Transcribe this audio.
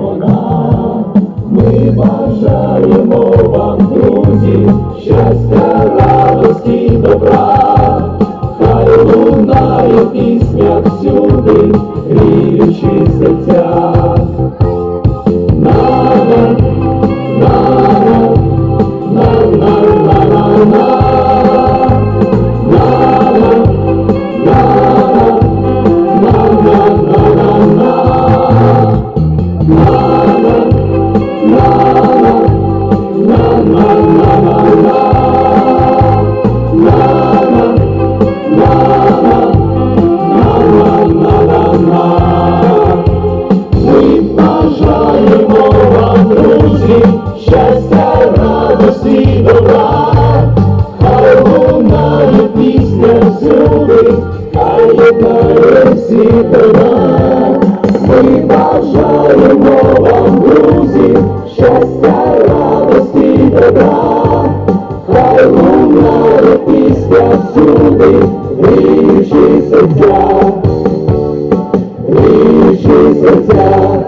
вона. Ми бажаємо вам, друзі, щастя, радості, добра, хай лунає пісня всюди, гріючи серця. Хай лунає пісня всюди, Ми бажаємо вам, друзі, щастя, радості, добра. Хай лунає пісня всюди, гріючи серця, гріючи серця.